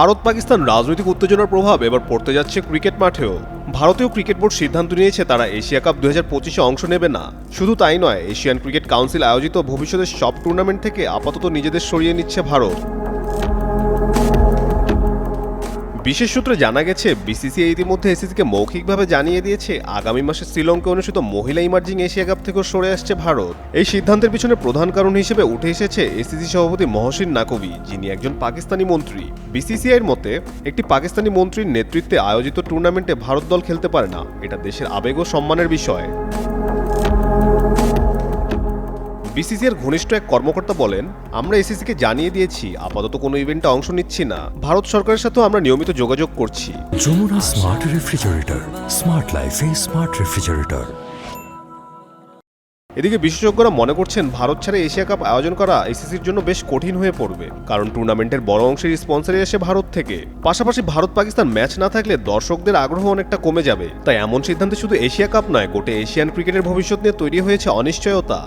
ভারত পাকিস্তান রাজনৈতিক উত্তেজনার প্রভাব এবার পড়তে যাচ্ছে ক্রিকেট মাঠেও। ভারতীয় ক্রিকেট বোর্ড সিদ্ধান্ত নিয়েছে তারা এশিয়া কাপ দু হাজার পঁচিশে অংশ নেবে না। শুধু তাই নয়, এশিয়ান ক্রিকেট কাউন্সিল আয়োজিত ভবিষ্যতের সব টুর্নামেন্ট থেকে আপাতত নিজেদের সরিয়ে নিচ্ছে ভারত। বিশেষ সূত্রে জানা গেছে বিসিসিআই ইতিমধ্যে এসিসিকে মৌখিকভাবে জানিয়ে দিয়েছে, আগামী মাসে শ্রীলঙ্কা অনুষ্ঠিত মহিলা ইমার্জিং এশিয়া কাপ থেকেও সরে আসছে ভারত। এই সিদ্ধান্তের পিছনে প্রধান কারণ হিসেবে উঠে এসেছে এসিসি সভাপতি মহসিন নাকবি যিনি একজন পাকিস্তানি মন্ত্রী। বিসিসিআইয়ের মতে, একটি পাকিস্তানি মন্ত্রীর নেতৃত্বে আয়োজিত টুর্নামেন্টে ভারত দল খেলতে পারে না। এটা দেশের আবেগ ও সম্মানের বিষয়। বিসিসিআর ঘনিষ্ঠ এক কর্মকর্তা বলেন আমরা এসিসিকে জানিয়ে দিয়েছি আপাতত কোনো ইভেন্টে অংশ নিচ্ছি না। ভারত সরকারের সাথেও আমরা নিয়মিত যোগাযোগ করছি। যমুনা স্মার্ট রেফ্রিজারেটর স্মার্ট লাইফে স্মার্ট রেফ্রিজারেটর এদিকে বিশেষজ্ঞরা মনে করছেন ভারত ছাড়া এশিয়া কাপ আয়োজন করা এসিসির জন্য বেশ কঠিন হয়ে পড়বে কারণ টুর্নামেন্টের বড় অংশের স্পন্সরই আসে ভারত থেকে। পাশাপাশি ভারত পাকিস্তান ম্যাচ না থাকলে দর্শকদের আগ্রহ অনেকটা কমে যাবে। তাই এমন সিদ্ধান্তে শুধু এশিয়া কাপ নয় গোটে এশিয়ান ক্রিকেটের ভবিষ্যৎ নিয়ে তৈরি হয়েছে অনিশ্চয়তা।